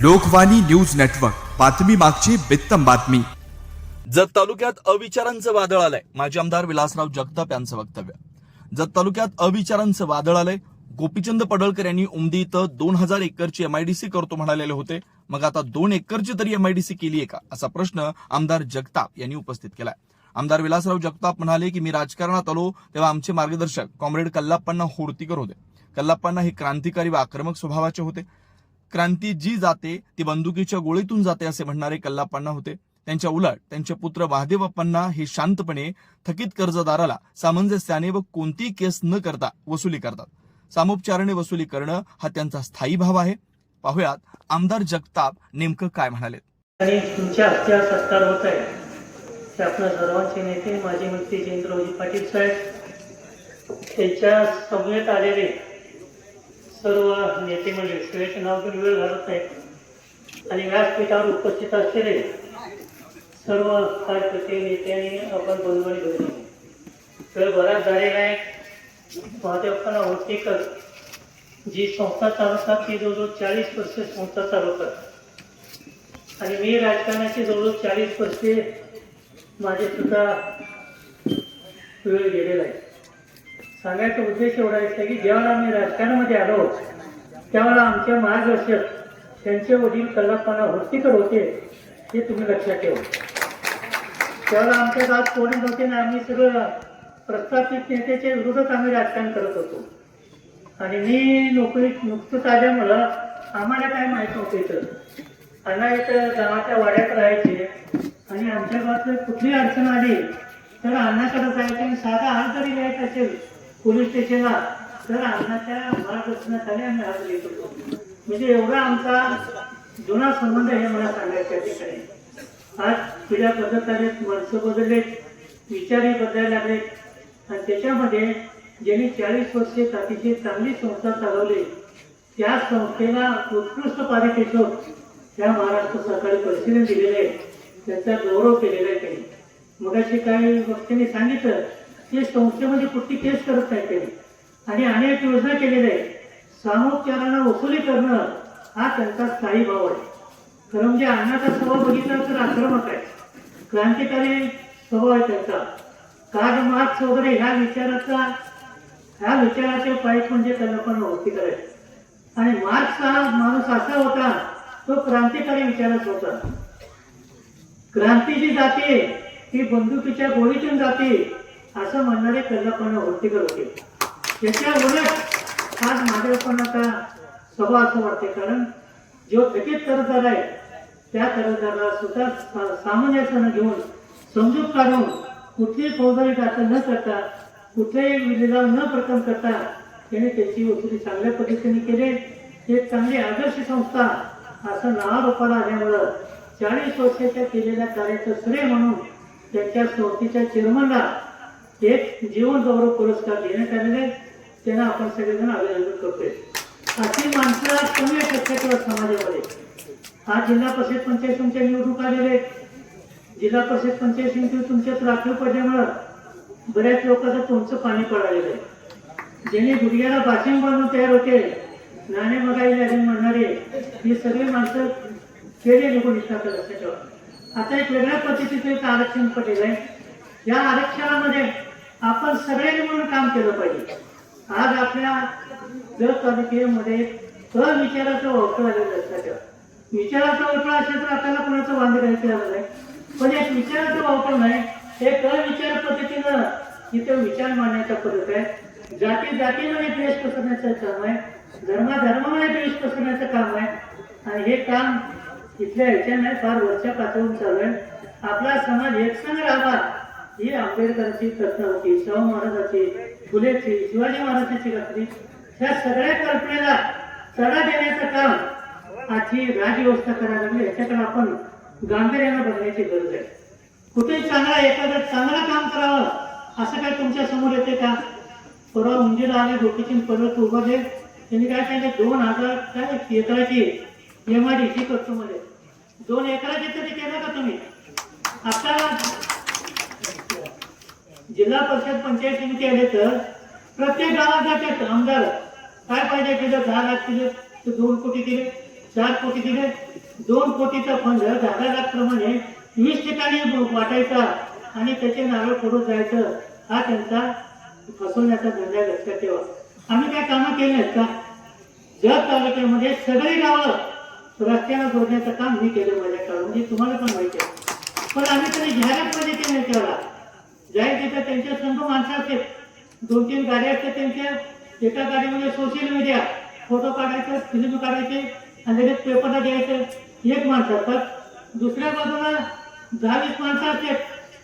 Lokvani news network बातमी मागची बित्तम बातमी. जत तालुक्यात अविचारांचं वादळ आलंय. माजी आमदार विलासराव जगताप यांचं वक्तव्य. जत तालुक्यात अविचारांचं वादळ आलंय. गोपीचंद पडळकर यांनी उमदी इथं दोन हजार एकरची एमआयडीसी करतो म्हणालेले होते. मग आता दोन एकरची तरी एमआयडीसी केली आहे का? असा प्रश्न आमदार जगताप यांनी उपस्थित केलाय. आमदार विलासराव जगताप म्हणाले की मी राजकारणात आलो तेव्हा आमचे मार्गदर्शक कॉम्रेड कल्लाप्पांना होर्तीकर होते कल्लाप्पांना हे क्रांतिकारी व आक्रमक स्वभावाचे होते. क्रांती जी जाते ती बंदुकीच्या गोळीतून जाते असे म्हणणारे कल्लाप्पांना होते. त्यांच्या उलट त्यांचे पुत्र महादेवप्पांना हे शांतपणे थकीत कर्जदाराला सामंजस्याने व कोणतीही केस न करता वसुली करतात. सामोपचाराने वसुली करणं हा त्यांचा स्थायी भाव आहे. पाहुयात आमदार जगताप नेमकं काय म्हणाले? आणि तुमच्या हस्ते हा सत्कार होत आहे. ते आपल्या सर्वांचे नेते माजी मंत्री जयंतरावजी पाटील साहेब त्यांच्या समवेत आलेले सर्व नेते म्हणजे सगळ्याचे नाव वेळ घालत नाही आणि व्यासपीठावर उपस्थित असलेले सर्व कार्यकर्ते नेते आपण बनवणी घेतली वेळ बराच झालेला आहे. महादेवप्पांना होतेकर जी संस्था चालवतात ती जवळजवळ चाळीस वर्षे संस्था चालवतात आणि मी राजकारणाची जवळजवळ चाळीस वर्षे माझे सुद्धा वेळ गेलेला आहे. सांगायचा उद्देश एवढा की ज्यावेळेला आम्ही राजकारणामध्ये आलो त्यावेळेला आमचे मार्गदर्शक त्यांचे वडील कल्लाप्पांना होर्तीकर होते हे तुम्ही लक्षात ठेवा. त्यावेळेला आमच्या गावात कोणी नव्हते ना आम्ही सगळं प्रस्थापित नेत्याच्या विरोधात आम्ही राजकारण करत होतो. आणि मी नोकरीत नुकतंच आल्यामुळं आम्हाला काय माहीत नव्हतं इथं. अण्णा इथं गावाच्या वाड्यात राहायचे आणि आमच्या गावात कुठली अडचण आली तर अण्णाकडे जायचं आणि साधा हात जरी लिहायचा असेल पोलीस स्टेशनला. तर अण्णाच्या मार्गदर्शनाखाली आम्ही हात लिहित होतो म्हणजे एवढा आमचा जुना संबंध हे मला सांगायच्या ठिकाणी आज पिढ्या बदलत आलेत माणसं बदललेत विचारही बदलायला लागलेत. आणि त्याच्यामध्ये ज्यांनी चाळीस वर्षे अतिशय चांगली संस्था चालवली त्या संस्थेला उत्कृष्ट पारितोषिक त्या महाराष्ट्र सरकारी परिषदेने दिलेले आहे. त्याचा गौरव केलेला आहे त्यांनी. मगाशी काही वक्त्यांनी सांगितलं ते संस्थेमध्ये कुठली केस करत नाही ते. आणि अनेक योजना केलेल्या आहेत. सामोपचारांना वसुली करणं हा त्यांचा स्थायी भाव आहे. खरं म्हणजे अन्नाचा स्वभाव बघितला तर आक्रमक आहे. क्रांतिकारी स्वभाव आहे त्यांचा. कार्ल मार्क्स वगैरे ह्या विचाराचा ह्या विचाराचे पाईप म्हणजे त्यांना पण होती करायचे. आणि मार्क्स हा माणूस असा होता तो क्रांतिकारी विचारच होता. क्रांती जी जाते ती बंदुकीच्या गोळीतून जाते. असं म्हणणारे कल्लापणा होर्तीकर होते. त्याच्या उलट आज माझ्यापणाचा स्वभाव असं वाटते कारण जो थकीत कर्जदार आहे त्या कर्जदाराला सुद्धा सामंजस्यानं घेऊन समजूत काढून कुठलीही फौजदारी दाखल न करता कुठलेही लिलाव न प्रथम करता त्याने त्याची वसुली चांगल्या पद्धतीने केली. हे चांगली आदर्श संस्था असं नावारूपाला आल्यामुळं चाळीस वर्षाच्या केलेल्या कार्याचं श्रेय म्हणून त्याच्या संस्थेच्या चेअरमनला एक जीवन गौरव पुरस्कार देण्यात आलेले आहे. त्यांना आपण सगळेजण अभिनंदन करतोय. अशी माणसं आज कमी आहेत प्रत्येक समाजामध्ये. आज जिल्हा परिषद पंचायत तुमच्या निवडणूक आलेले आहेत. जिल्हा परिषद पंचायत समिती तुमच्यात राखीव पडल्यामुळं बऱ्याच लोकांचं तुमचं पाणी पडालेलं आहे. ज्याने गुडघ्याला भाषण बनवून तयार होते नाणे बघायला लागेल म्हणणारे ही सगळी माणसं केले निघून इच्छा लक्षात ठेवा आता एक वेगळ्या पद्धतीचं एक आरक्षण पटेल आहे. या आरक्षणामध्ये आपण सगळ्यांनी म्हणून काम केलं पाहिजे. आज आपल्या जर तालुक्यामध्ये तर विचाराचं आलेलं लक्षात विचाराचा वापर असेल तर आपल्याला कोणाचं वांदे करायचं नाही पण एक विचाराचं वापर नाही हे अविचार विचार पद्धतीनं इथे विचार मांडण्याचा पद्धत आहे. जाती जातीमध्ये द्वेष पसरण्याचं काम आहे. धर्मा धर्मामध्ये द्वेष पसरण्याचं काम आहे. आणि हे काम इथल्या ह्याच्याने फार वरच्या पातळीवर चालू आहे. आपला समाज एकसंग राहावा ही आंबेडकरांची कल्पना होती शाहू महाराजाची फुलेची शिवाजी महाराजांची कल्पनी ह्या सगळ्या कल्पनेला चढा देण्याचं काम आजची राजव्यवस्था करायला लागली. याच्याकडे आपण गांभीर्यानं बघण्याची गरज आहे. कुठे चांगला एखादं चांगलं काम करावं असं काय तुमच्यासमोर येते का? परवा मुंजीला आले गोपीचंद पर्वत उभारले त्यांनी काय सांगितलं? दोन हजार काय एकराची एम आय डी सी करतो मध्ये दोन एकराची तरी केलं का तुम्ही? आपल्याला जिल्हा परिषद पंचायत समिती आले तर प्रत्येक गावात जातात आमदार. काय पाहिजे केलं? दहा लाख दिले तर दोन कोटी दिले चार कोटी दिले दोन कोटीचा फंड दहा लाख प्रमाणे वीस ठिकाणी वाटायचा आणि त्याचे नारळ फोडून जायचं. हा त्यांचा फसवण्याचा धंदा लक्षात ठेवा. आम्ही काय कामं केली आहेत का? जत तालुक्यामध्ये सगळी गावं रस्त्याला जोडण्याचं काम मी केलं माझ्या काळात म्हणजे तुम्हाला पण माहिती आहे. पण आम्ही तरी जाहिरात मध्ये ते नाही जाहीर तिथं त्यांच्या संघ माणसं असतात दोन तीन गाड्या असतात त्यांच्या. एका गाडीमध्ये सोशल मीडिया फोटो काढायचं फिल्म काढायचे आणि लगेच पेपरला द्यायचं. एक माणसं असतात. दुसऱ्या बाजूला दहा वीस माणसं असतात.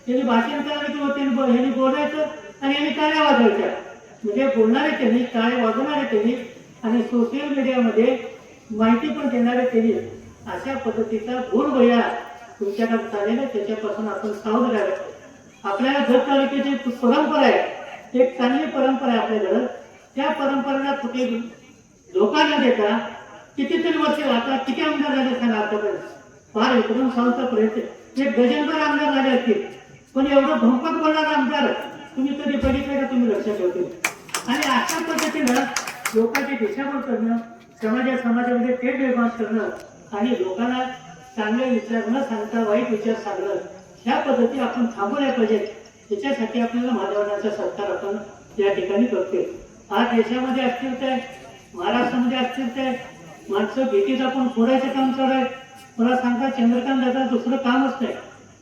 त्यांनी भाषण करायला किंवा त्यांनी ह्यांनी बोलायचं आणि यांनी टाळ्या वाजवायच्या. म्हणजे बोलणारे त्यांनी टाळे वाजवणारे त्यांनी आणि सोशल मीडियामध्ये माहिती पण देणारे त्यांनी. अशा पद्धतीचा भूल वया तुमच्याकडे चालेल त्याच्यापासून आपण सावध राहायला आपल्या आपल्याला जत तालुक्याची परंपरा आहे एक चांगली परंपरा आहे आपल्याकडं त्या परंपरेला कुठे धोका न देता कितीतरी वर्ष आता किती आमदार झाले सांगा आतापर्यंत फार इकडून प्रयत्न एक गजेंद्र आमदार झाले असतील पण एवढं भंपक बोलणारा आमदार तुम्ही कधी बघितलं का तुम्ही लक्षात ठेवतील आणि अशा पद्धतीनं लोकांची दिशाभूल करणं समाजा समाजामध्ये थेट निर्माण करणं आणि लोकांना चांगले विचार न सांगता वाईट विचार सांगणं ह्या पद्धती आपण थांबवल्या पाहिजेत. त्याच्यासाठी आपल्याला महादेवानाचा सरकार आपण या ठिकाणी करतोय. आज देशामध्ये अस्थिरता आहे महाराष्ट्रामध्ये अस्थिरता आहे. माणसं भीतीत आपण फोडायचं काम चालू आहे. मला सांगता चंद्रकांत दादा दुसरं कामच नाही.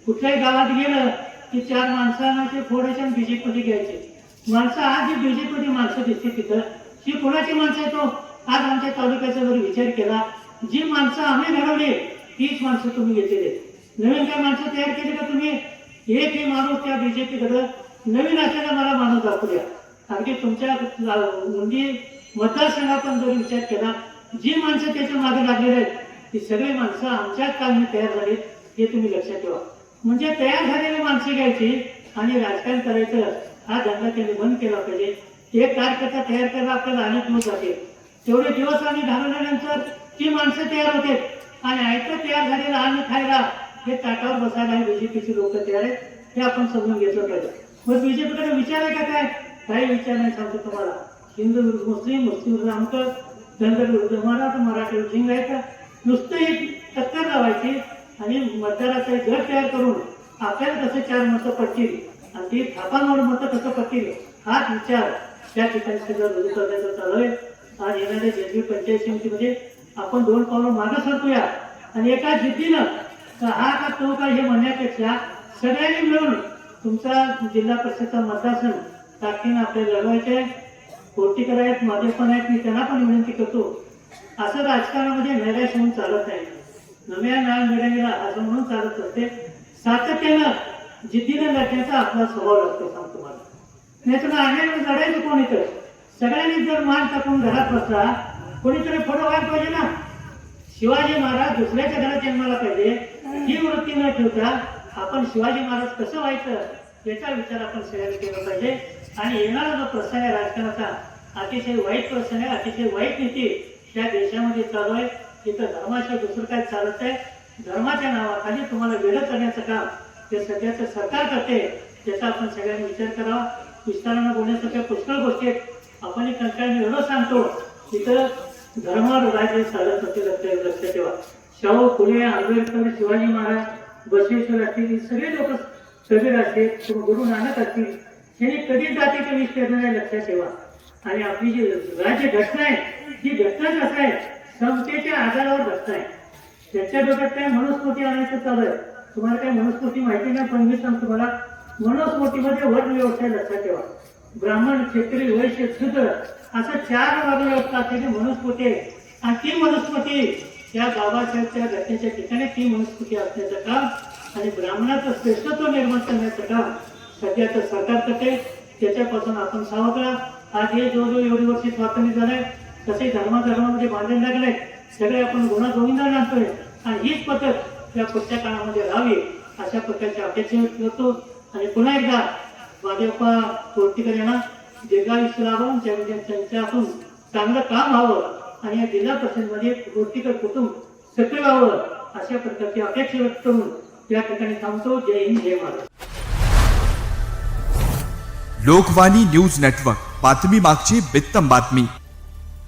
कुठल्याही गावात गेलं की चार माणसांना ते फोडायचे आणि बीजेपीमध्ये घ्यायचे. माणसं आज जी बीजेपीमध्ये माणसं दिसते तिथं. ही कोणाची माणसं येतो हो? आज आमच्या तालुक्याचा जर विचार केला जी माणसं आम्ही घडवली तीच माणसं तुम्ही घेतलेली नवीन काय माणसं तयार केली का तुम्ही? एकही माणूस त्या बीजेपीकडं नवीन असलेला मला माणूस दाखवूया अगदी तुमच्या म्हणजे मतदारसंघात जर विचार केला जी माणसं त्याच्यामागे लागलेली आहेत ती सगळी माणसं आमच्याच कामी तयार झाली हे तुम्ही लक्षात ठेवा. म्हणजे तयार झालेली माणसं घ्यायची आणि राजकारण करायचं हा धंदा त्यांनी बंद केला पाहिजे. एक कार्यकर्ता तयार करायला आपल्याला अनेक दिवस जाते तेवढे दिवस आम्ही घालवल्यानंतर ती माणसं तयार होते आणि ऐकत तयार झालेलं अन्न खायला हे ताटावर बसायला हे बीजेपीची लोक तयार आहेत हे आपण समजून घेतलं पाहिजे. मग बीजेपीकडे विचार आहे का काय? काही विचार नाही सांगतो तुम्हाला. हिंदू विरुद्ध मुस्लिम मुस्लिम विरुद्ध आमचं धनगर विरुद्ध मराठा मराठी विरुद्ध का? नुसतं एक टक्कर लावायची आणि मतदाराचा एक गट तयार करून आपल्याला कसं चार मतं पडतील. आणि ती थापा म्हणून मतं कसं पडतील? हाच विचार त्या ठिकाणी सगळं रुजू करण्याचं चालू आहे. आज येणाऱ्या जेजू पंचायत समितीमध्ये आपण दोन पावलं मागं सरकूया. आणि एका जिद्दीनं तर हा का तो का हे म्हणण्यापेक्षा सगळ्यांनी मिळून तुमचा जिल्हा परिषदचा मतदारसंघ ताकदीनं आपल्याला लढवायचे कोटीकर आहेत माझे पण आहेत. मी त्यांना पण विनंती करतो असं राजकारणामध्ये नैराश होऊन चालत नाही. नव्या न्याय मिळालेला असं म्हणून चालत असते. सातत्यानं जिद्दीनं लढण्याचा आपला स्वभाव लागतो सांगतो मला नाही तर आणि लढायचं कोणी तर सगळ्यांनी जर मान टाकून घरात बसला कोणीतरी फोटो व्हायला पाहिजे ना? शिवाजी महाराज दुसऱ्याच्या घरात जन्माला पाहिजे. ही वृत्ती न ठेवता आपण शिवाजी महाराज कसं व्हायचं याचा विचार आपण सगळ्यांनी केला पाहिजे. आणि येणारा जो प्रसंग आहे राजकारणाचा अतिशय वाईट प्रसंग आहे अतिशय वाईट नीती त्या देशामध्ये चालू आहे. तिथं धर्माशिवाय दुसरं काय चालत आहे? धर्माच्या नावाखाली तुम्हाला वेळ करण्याचं काम ते सध्याचं सरकार करते त्याचा आपण सगळ्यांनी विचार करावा. विस्तारानं बोलण्यासारख्या पुष्कळ गोष्टी आहेत. आपण एक कंटाळून एवढं सांगतो तिथं धर्मावर राज्य चालत होते लक्ष लक्षात ठेवा. शाहू फुले आंबेडकर शिवाजी महाराज बसवेश्वर असतील ही सगळे लोक कबीर असतील गुरु नानक असतील यांनी कधीच जातीचे विष पेरणार लक्षात ठेवा. आणि आपली जी राज्य घटना आहे ही घटना असं आहे समतेच्या आधारावर घटना आहे. त्याच्या डोक्यात काय मनुस्मृती आणायचं चालू आहे? तुम्हाला काय मनुस्मृती माहिती नाही पण मी सांगतो तुम्हाला मनुस्मृतीमध्ये वर्ण व्यवस्था लक्षात ठेवा. ब्राह्मण क्षेत्री वैश्य शूद्र असं चार वर्ण व्यवस्था असलेली मनुस्मृती आहे. आणि ती मनुस्मृती त्या गावाच्या घटनेच्या ठिकाणी ती मनुस्मृती असण्याचं काम आणि ब्राह्मणाचं श्रेष्ठत्व निर्माण करण्याचं काम सध्याचं सरकार करते त्याच्यापासून आपण सावध राहा. आज हे जो जो एवढी वर्षी स्वातंत्र्य झालंय. तसे धर्माधर्मामध्ये बांधून लागले सगळे आपण गुन्हा गोविंदा आणतोय आणि हीच पद्धत त्या पुढच्या काळामध्ये राहावी अशा प्रकारची अपेक्षा करतो आणि पुन्हा एकदा भाजपा कोर्टीकर यांना दीर्घायुष्य लाभावं त्यांच्या असून चांगलं काम व्हावं. आणि या जिल्हा परिषदमध्ये रोटीकर कुटुंब सक्रिय व्हावं अशा प्रकारची अपेक्षा व्यक्त करून या ठिकाणी थांबतो. जय हिंद जय महाराज लोकवाणी न्यूज नेटवर्क बातमी मागची बित्तम बातमी.